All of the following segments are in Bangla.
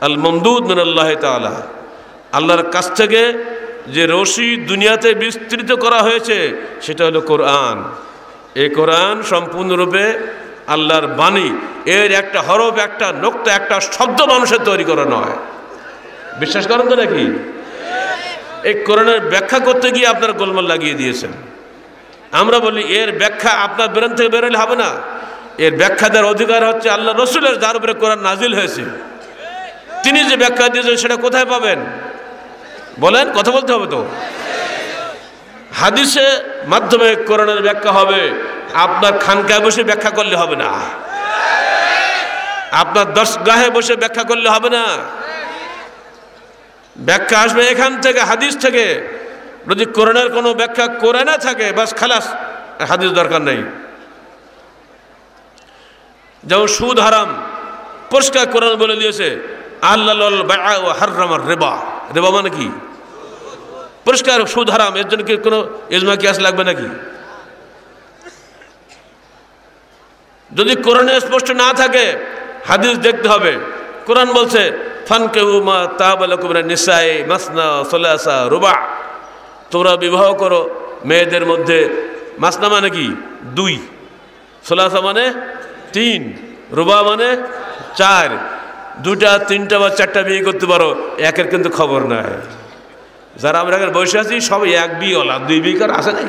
আল মমদুদ মিন আল্লাহ তালা আল্লাহর কাছ থেকে যে রশি দুনিয়াতে বিস্তৃত করা হয়েছে, সেটা হলো কোরআন। এই কোরআন সম্পূর্ণরূপে আল্লাহর বাণী, এর একটা হরফ, একটা নোক্তা, একটা শব্দ মানুষের তৈরি করা নয়। বিশ্বাস করেন তো নাকি? এই কোরআনের ব্যাখ্যা করতে গিয়ে আপনার গোলমাল লাগিয়ে দিয়েছেন। আমরা বলি, এর ব্যাখ্যা আপনার বেরোন থেকে বেরোলে হবে না। এর ব্যাখ্যা দেওয়ার অধিকার হচ্ছে আল্লাহ রসুলের, যার উপরে কোরআন নাজিল হয়েছে। তিনি যে ব্যাখ্যা দিয়েছেন সেটা কোথায় পাবেন? বলেন, কথা বলতে হবে তো। হাদিসে মাধ্যমে কোরআনের ব্যাখ্যা হবে। আপনার খানকায় বসে ব্যাখ্যা করলে হবে না। আপনার দশ গাহে বসে ব্যাখ্যা করলে হবে না। ব্যাখ্যা আসবে এখান থেকে, হাদিস থেকে। যদি কোরআনের কোনো ব্যাখ্যা করে না থাকে, বাস খালাস হাদিস দরকার নেই। যেমন সুদ হারাম, পরিষ্কার কোরআন বলে দিয়েছে আল্লাহ হার্রামার রেবা। রেবা মানে কি? পরিষ্কার, সুদ হারাম, এর জন্য কি কোনো এজমা কিয়াস লাগবে নাকি? যদি কোরআনে স্পষ্ট না থাকে, হাদিস দেখতে হবে। কোরআন বলছে ফানকে উমা তাবালকুমরা নিসাই মাসনা সোলাসা রুবা। তোমরা বিবাহ করো মেয়েদের মধ্যে। মাসনা মানে কি? দুই। সোলাসা মানে তিন। রুবা মানে চার। দুটা তিনটা বা চারটা বিয়ে করতে পারো, একের কিন্তু খবর নাই। যারা আমরা এখানে বসে আছি সব এক বিয়ে হলাম দুই বিয়ে কার আসে নাই।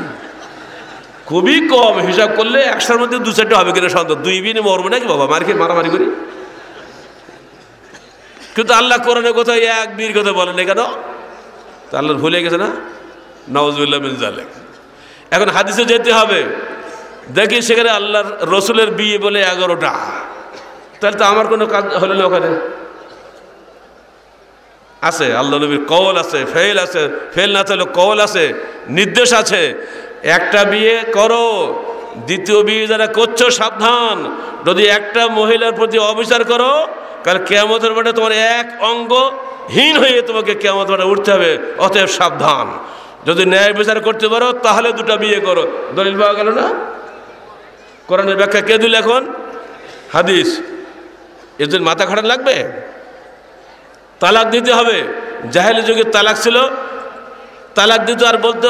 খুবই কম হিসাব করলে একশোর মধ্যে দু চারটে হবে কিনা সন্দেহ। দুই বিয়ে মরবো নাকি বাবা? মারকে মারামারি করি? কিন্তু আল্লাহ কোরআনে কোথাও এক বিয়ের কথা বলেন কেন তা আল্লাহ ভুলে গেছে না? নওয়াজুল্লাহ এখন হাদিসে যেতে হবে। দেখি সেখানে আল্লাহর রসুলের বিয়ে বলে এগারোটা। তাহলে তো আমার কোনো কাজ হলো না ওখানে। আছে, আল্লাহ নবীর কল আছে ফেল আছে ফেল না থাকলে কল আছে, নির্দেশ আছে। একটা বিয়ে করো, দ্বিতীয় বিয়ে যারা করছ সাবধান। যদি একটা মহিলার প্রতি অবিচার করো কারণ কেয়ামতের মাঠে তোমার এক অঙ্গ হীন হয়ে তোমাকে কেয়ামত মাঠে উঠতে হবে, অতএব সাবধান। যদি ন্যায় বিচার করতে পারো, তাহলে দুটা বিয়ে করো। দলিল পাওয়া গেল না? কোরআনের ব্যাখ্যা কে দিল এখন? হাদিস। এদের মাথা খারাপ লাগবে? তালাক দিতে হবে। জাহেলি যুগে তালাক ছিল। তালাক দিত আর বলতো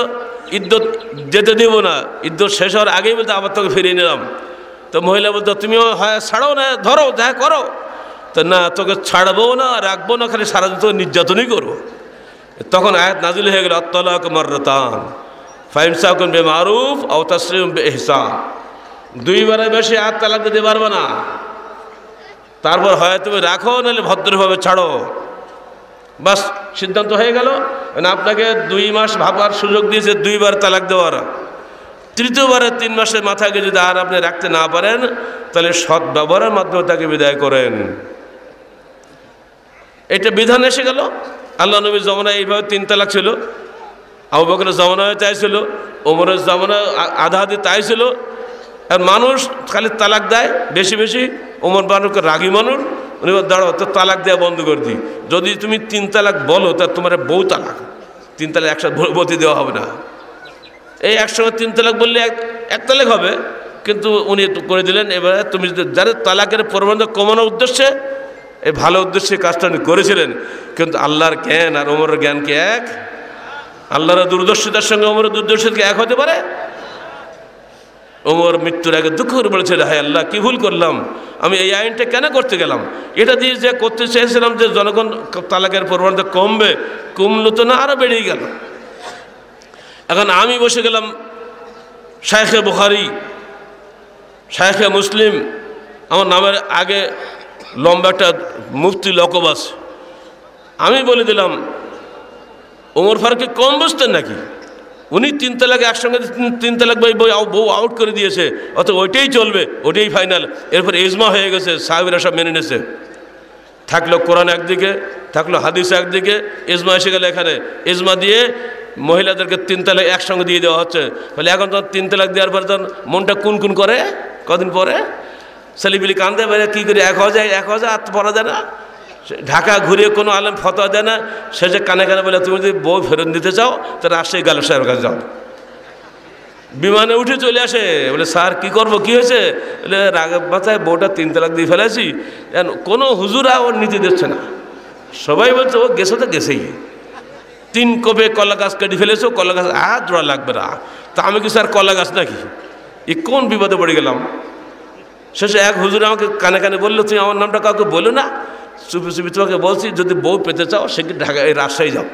ইদ্যত যেতে দিব না। ইদ্যত শেষ হওয়ার আগেই বলতো, আবার তোকে ফিরিয়ে নিলাম। তো মহিলা বলতো, তুমিও হ্যাঁ ছাড়ো না, ধরো, যা করো। তো না, তোকে ছাড়বো না, রাখব না, খালি সারা দিন তোকে নির্যাতনই করব। তখন আয়াত নাজিল হয়ে গেল আত্মলাক মার্রতান ফাইমসাকুন বে মারুফ আও বে ইহসান দুইবারের বেশি আয়াত তালাক দিতে পারবে না। তারপর হয় তুমি রাখো, নাহলে ভদ্রভাবে ছাড়ো। বাস, সিদ্ধান্ত হয়ে গেল। মানে আপনাকে দুই মাস ভাবার সুযোগ দিয়েছে, দুইবার তালাক দেওয়ার। তৃতীয়বারে তিন মাসের মাথাকে যদি আর আপনি রাখতে না পারেন, তাহলে সৎ ব্যবহারের মাধ্যমে তাকে বিদায় করেন। এটা বিধান এসে গেল। আল্লাহ নবীর জমানায় এইভাবে তিন তালাক ছিল। আবু বকরের জমানায় তাই ছিল। ওমরের জমানায় আধা আধি তাই ছিল। আর মানুষ খালি তালাক দেয়, বেশি বেশি। ওমর বানুকে রাগি মানুষ, উনি দাঁড়াও তো তালাক দেওয়া বন্ধ করে দিই। যদি তুমি তিন তালাক বলো, তা তোমার বউ তালাক। তিন তালাক একসাথে বলতে দেওয়া হবে না। এই একসঙ্গে তিন তালাক বললে এক এক তালাক হবে। কিন্তু উনি করে দিলেন, এবারে তুমি যদি, যাদের তালাকের প্রবন্ধ কমানোর উদ্দেশ্যে, এই ভালো উদ্দেশ্যে কাজটা উনি করেছিলেন। কিন্তু আল্লাহর জ্ঞান আর ওমরের জ্ঞান কি এক? আল্লাহর দূরদর্শিতার সঙ্গে ওমরের দূরদর্শিতা এক হতে পারে? ওমর মৃত্যুর আগে দুঃখ করে বলেছিল হায় আল্লাহ, কী ভুল করলাম? আমি এই আইনটা কেন করতে গেলাম? এটা দিয়ে যে করতে চেয়েছিলাম যে জনগণ তালাকের পরিমাণটা কমবে, কমলো তো না আরও বেড়েই গেল। এখন আমি বসে গেলাম শায়েখে বুখারি শায়েখে মুসলিম, আমার নামের আগে লম্বা একটা মুফতি লকবাস আমি বলে দিলাম, ওমর ফারুককে কম বুঝতেন নাকি? উনি তিন তালাক একসঙ্গে তিন তালাক বই বই বউ আউট করে দিয়েছে। অত ওইটাই চলবে, ওইটাই ফাইনাল এরপর এজমা হয়ে গেছে, সাহেবেরা সব মেনে নিয়েছে। থাকল কোরআন একদিকে, থাকল হাদিস একদিকে, এজমা এসে গেলে এখানে। এজমা দিয়ে মহিলাদেরকে তিন তালাক একসঙ্গে দিয়ে দেওয়া হচ্ছে। বলে এখন তো তিন তালাক দেওয়ার পর তখন মনটা কুন কুন করে? কদিন পরে? সেলিবিলি কান্দে বেড়ে কী করে, এক হাজার এক হাজার আর পড়া যায় না? ঢাকা ঘুরে কোনো আলেম ফতোয়া দেয় না, সে যে কানে কানে বলে, তুমি যদি বউ ফেরত দিতে চাও তো রাজশাহী গাল সাহেবের কাছে যাও। বিমানে উঠে চলে আসে, বলে, স্যার, কি করব, কি হয়েছে? বলে, রাগের মাথায় বউটা তিন তালাক দিয়ে ফেলেছি কোনো হুজুরা ওর নীতি দিচ্ছে না। সবাই বলছে, ও গেছে তো গেছেই। তিন কবে কলা গাছ কেটে ফেলেছো, কলা গাছ আর জোড়া লাগবে না। তা আমি কি, স্যার, কলা গাছ নাকি? এ কোন বিপদে পড়ে গেলাম? শেষে এক হুজুর আমাকে কানে কানে বলল, তুমি আমার নামটা কাউকে বলো না? চুপি চুপি তোমাকে বলছি, যদি বউ পেতে চাও, সে ঢাকা, এই রাজশাহী যাও।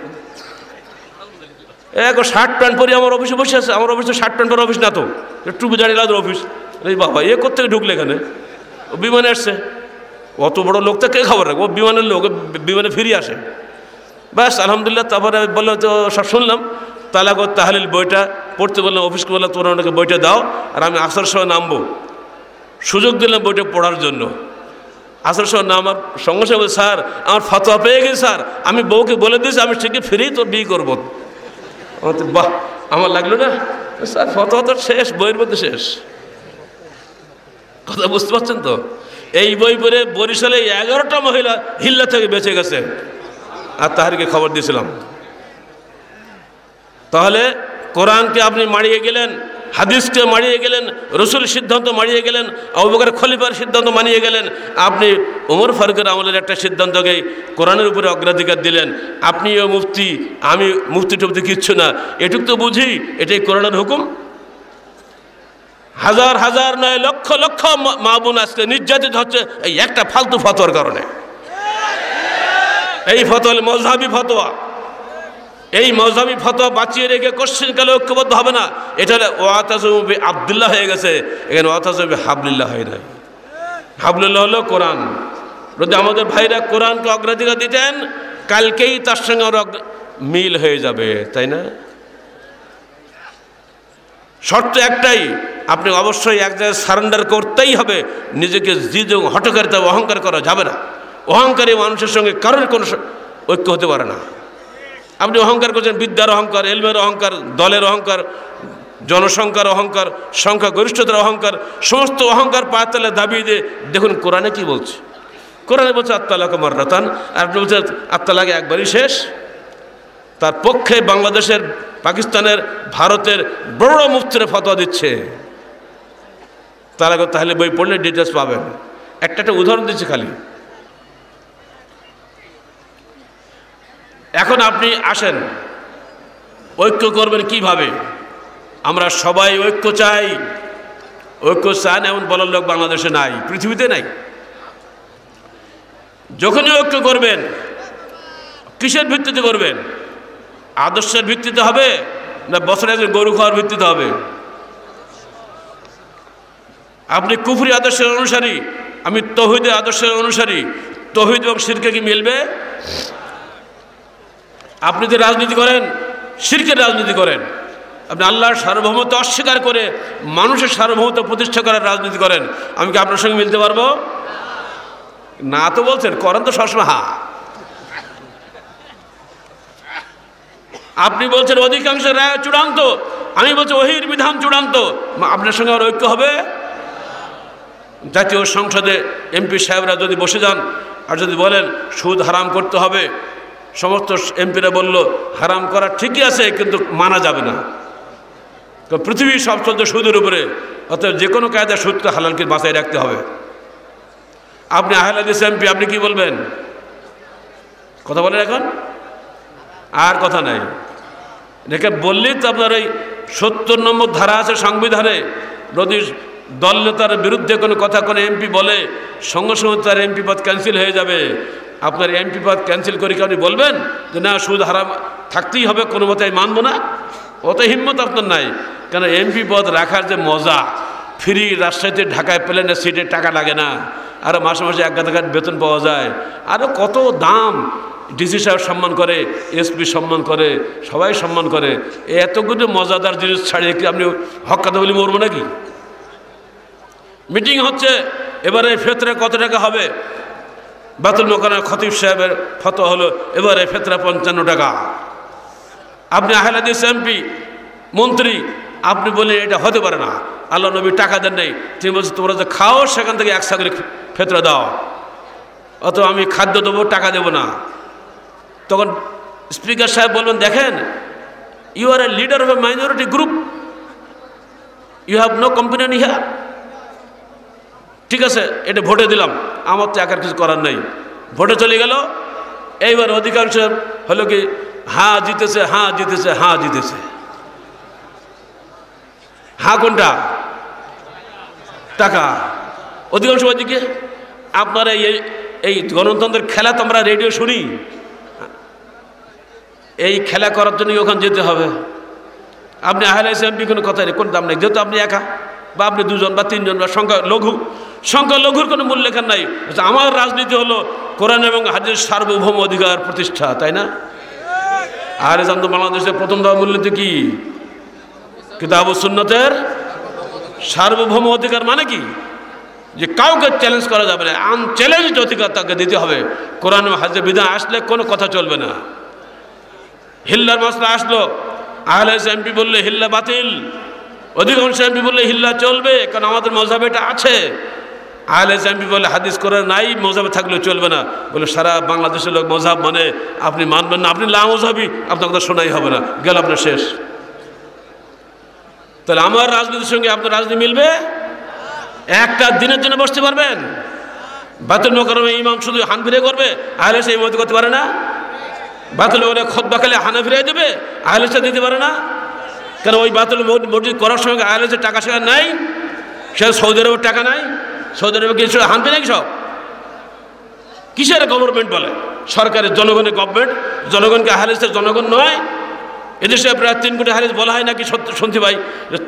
এক শার্ট প্যান্ট পরি আমার অফিসে বসে আছে, আমার অফিসে শার্ট প্যান্ট পরে অফিস না তো। টুপি জানি লাদের অফিস। এই বাবা, এ কোথেকে ঢুকলে এখানে? ও বিমানে আসছে। অত বড় লোকটা কে খবর রাখব? ও বিমানের লোক বিমানে ফিরে আসে। ব্যাস, আলহামদুলিল্লাহ, তারপরে বলল, তো সব শুনলাম। তালাগত তাহলিল বইটা পড়তে বললাম অফিসকে বললাম তোমরা ওনাকে বইটা দাও, আর আমি আসার সময় নামবো। সুযোগ দিলাম বইটা পড়ার জন্য। আসার সময় নামার সঙ্গে সঙ্গে বলে, স্যার আমার ফতোয়া পেয়ে গেছে স্যার। আমি বউকে বলে দিয়েছি আমি ঠিকই ফিরেই তোর বিয়ে করব। আমার তো বাহ আমার লাগল না? স্যার ফতোয়া তো শেষ বইয়ের মধ্যে শেষ। কথা বুঝতে পারছেন তো? এই বই পড়ে বরিশালে এগারোটা মহিলা হিল্লা থেকে বেঁচে গেছে। আর তাহারিকে খবর দিয়েছিলাম। তাহলে কোরআনকে আপনি মারিয়ে গেলেন হাদিসকে মারিয়ে গেলেন, রসুল সিদ্ধান্ত মারিয়ে গেলেন অবকার খলিফার সিদ্ধান্ত মানিয়ে গেলেন। আপনি ওমর ফারুকের আমলের একটা সিদ্ধান্তকে কোরআনের উপরে অগ্রাধিকার দিলেন। আপনিও মুফতি, আমি মুফতি টুফতি কিচ্ছু না। এটুক তো বুঝি, এটাই কোরআনের হুকুম। হাজার হাজার নয় লক্ষ লক্ষ মা- বোন আজকে নির্যাতিত হচ্ছে এই একটা ফালতু ফতোয়ার কারণে। এই ফতোয়া মজহাবি ফতোয়া। এই মজহাবি ফতোয়া বাঁচিয়ে রেখে কোশ্চিন কালে ঐক্যবদ্ধ হবে না। এটা হলে ওয়াতাজবি আবদুল্লাহ হয়ে গেছে। এখানে ওয়াতাজবি হাবলিল্লাহ হয় নাই। হাবলুল্লাহ হলো কোরআন। যদি আমাদের ভাইরা কোরআনকে অগ্রাধিকার দিতেন, কালকেই তার সঙ্গে ওর মিল হয়ে যাবে, তাই না? শর্ত একটাই, আপনি অবশ্যই এক জায়গায় সারেন্ডার করতেই হবে। নিজেকে জিদ এবং হটকারিতা অহংকার করা যাবে না। অহংকারী মানুষের সঙ্গে কারোর কোনো ঐক্য হতে পারে না। আপনি অহংকার করছেন, বিদ্যার অহংকার, এলমের অহংকার, দলের অহংকার, জনসংখ্যার অহংকার সংখ্যা গরিষ্ঠতার অহংকার, সমস্ত অহংকার পাতালে দাবিয়ে দিয়ে, দেখুন কোরআনে কি বলছে? কোরআনে বলছে, আত্মালাকে মার্রাতান, আর আপনি বলছেন, আত্মালাকে একবারই শেষ। তার পক্ষে বাংলাদেশের, পাকিস্তানের, ভারতের বড় মুফতিরা ফতোয়া দিচ্ছে। তারা তাহলে বই পড়লে ডিটেলস পাবেন। একটা একটা উদাহরণ দিচ্ছি খালি। এখন আপনি আসেন। ঐক্য করবেন কীভাবে? আমরা সবাই ঐক্য চাই। ঐক্য চান এমন বলার লোক বাংলাদেশে নাই, পৃথিবীতে নাই। যখনই ঐক্য করবেন, কিসের ভিত্তিতে করবেন? আদর্শের ভিত্তিতে হবে না বছরে একজন গরু খাওয়ার ভিত্তিতে হবে? আপনি কুফরি আদর্শের অনুসারী, আমি তহিদের আদর্শের অনুসারী। তহিদ এবং শিরকে কি মিলবে? আপনি যে রাজনীতি করেন শিরকের রাজনীতি করেন, আপনি আল্লাহর সার্বভৌমত্ব অস্বীকার করে মানুষের সার্বভৌমত্ব প্রতিষ্ঠা করার রাজনীতি করেন, আমি কি আপনার সঙ্গে মিলতে পারব? না তো বলছেন, করেন তো সবসময়, হা। আপনি বলছেন অধিকাংশ রায় চূড়ান্ত, আমি বলছি ওহির বিধান চূড়ান্ত আপনার সঙ্গে আমার ঐক্য হবে? জাতীয় সংসদে এমপি সাহেবরা যদি বসে যান, আর যদি বলেন সুদ হারাম করতে হবে সমস্ত এমপিরা বলল, হারাম করা ঠিকই আছে, কিন্তু মানা যাবে না। কারণ পৃথিবী সব চলছে সুদের উপরে, অতএব যে কোনো কায়দা সুদকে হালালকে বাঁচাই রাখতে হবে। আপনি আহলাদিস এমপি, আপনি কি বলবেন? কথা বলেন এখন? আর কথা নাই। এটাকে বললেই তো আপনার ওই সত্তর নম্বর ধারা আছে সংবিধানে। যদি দলনেতার বিরুদ্ধে কোনো কথা কোনো এমপি বলে, সঙ্গে সঙ্গে তার এমপি পদ ক্যান্সেল হয়ে যাবে। আপনার এমপি পদ ক্যান্সেল করে কি আপনি বলবেন? যে না, সুদ হারাম থাকতেই হবে, কোনো মতে আমি মানবো না। অত হিম্মত আপনার নাই। কেন এমপি পদ রাখার যে মজা, ফ্রি রাজশাহীতে ঢাকায় প্লেনের সিটে টাকা লাগে না। আরও মাসে মাসে এক গাদা বেতন পাওয়া যায়। আরও কত দাম ডিসি সাহেব সম্মান করে, এসপি সম্মান করে, সবাই সম্মান করে। এতগুলো মজাদার জিনিস ছাড়িয়ে কি আপনি হকাতে বলি মরবো নাকি? মিটিং হচ্ছে, এবারে ফেতরে কত টাকা হবে? বাতুল মোকানের খতিব সাহেবের ফতো হলো, এবারে ফেতরা পঞ্চান্ন টাকা। আপনি আহলাদিস এমপি, মন্ত্রী, আপনি বলে এটা হতে পারে না। আল্লাহ নবী টাকা দেন নেই। তুমি বলছো তোমরা যে খাও, সেখান থেকে একশো করে ফেতরা দাও। অত আমি খাদ্য দেবো, টাকা দেবো না। তখন স্পিকার সাহেব বলবেন, দেখেন you are a leader of a minority group you have no companion ইহা ঠিক আছে, এটা ভোটে দিলাম। আমার তো একার কিছু করার নেই। ভোটে চলে গেল। এইবার অধিকাংশ হলো কি হ্যাঁ জিতেছে হ্যাঁ জিতেছে হ্যাঁ জিতেছে। হ্যাঁ কোনটা? টাকা। অধিকাংশ ওইদিকে আপনারা এই এই গণতন্ত্রের খেলা তো আমরা রেডিও শুনি। এই খেলা করার জন্য ওখানে যেতে হবে। আপনি আহলে এমপি কোনো কথা নেই, কোনো দাম নেই। যেহেতু আপনি একা, বা আপনি দুজন বা তিনজন বা সংখ্যা, লঘু সংখ্যা লঘুর কোনো মূল্য লেখার নাই। আমার রাজনীতি হলো কোরআন এবং হাজির সার্বভৌম অধিকার প্রতিষ্ঠা, তাই না? আর জানতো বাংলাদেশের প্রথম দাম মূল্যনীতি কি? কিতাব সুন্নতের সার্বভৌম অধিকার মানে কি? যে কাউকে চ্যালেঞ্জ করা যাবে না আন আনচ্যালেঞ্জ অধিকার তাকে দিতে হবে। কোরআন হাজির বিধান আসলে কোনো কথা চলবে না। হিল্লার মশলা আসলো, আহলে এমপি বললে হিল্লা বাতিল, অধিকাংশ এমপি বললে হিল্লা চলবে, কারণ আমাদের মজাব এটা আছে। আহলে এমপি বলে হাদিস করে নাই, মজাবে থাকলেও চলবে না। বলে, সারা বাংলাদেশের লোক মজাব মানে আপনি মানবেন না, আপনি লা মজাবি আপনার কথা শোনাই হবে না। গেল আপনার শেষ। তাহলে আমার রাজনীতির সঙ্গে আপনার রাজনীতি মিলবে? একটা দিনের জন্য বসতে পারবেন? বাতিল মোকারমে ইমাম শুধু হান ফিরে করবে, আহলে সেই মত করতে পারে না? বাতিল বলে খোদবা খেলে হানা ফিরিয়ে দেবে আহলেসা দিতে পারে না? কেন ওই বাতিল মসজিদ করার সঙ্গে আহলেসের টাকা সেখানে নাই সে সৌদি আরবের টাকা নাই? সৌদি আরবে কিছু হানবে নাকি সব? কিসের গভর্নমেন্ট বলে? সরকারের জনগণের গভর্নমেন্ট জনগণকে হারিসের জনগণ নয়। এদেশে প্রায় তিন কোটি হারিস বলা হয় নাকি শুনছি ভাই।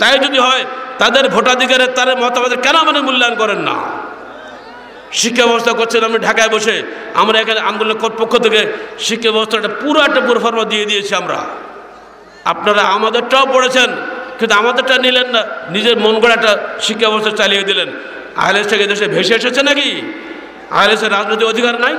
তাই যদি হয়, তাদের ভোটাধিকারের তাদের মতামতের কেন মানে মূল্যায়ন করেন না? শিক্ষা ব্যবস্থা করছেন আমি ঢাকায় বসে। আমরা এখানে আন্দোলনের পক্ষ থেকে শিক্ষা ব্যবস্থাটা পুরো একটা পুরফর্মা দিয়ে দিয়েছি আমরা। আপনারা আমাদেরটাও পড়েছেন, কিন্তু আমাদেরটা নিলেন না। নিজের মন গড়া একটা শিক্ষা ব্যবস্থা চালিয়ে দিলেন। আহলেস থেকে দেশে ভেসে এসেছে নাকি? আহলেসের রাজনৈতিক অধিকার নাই?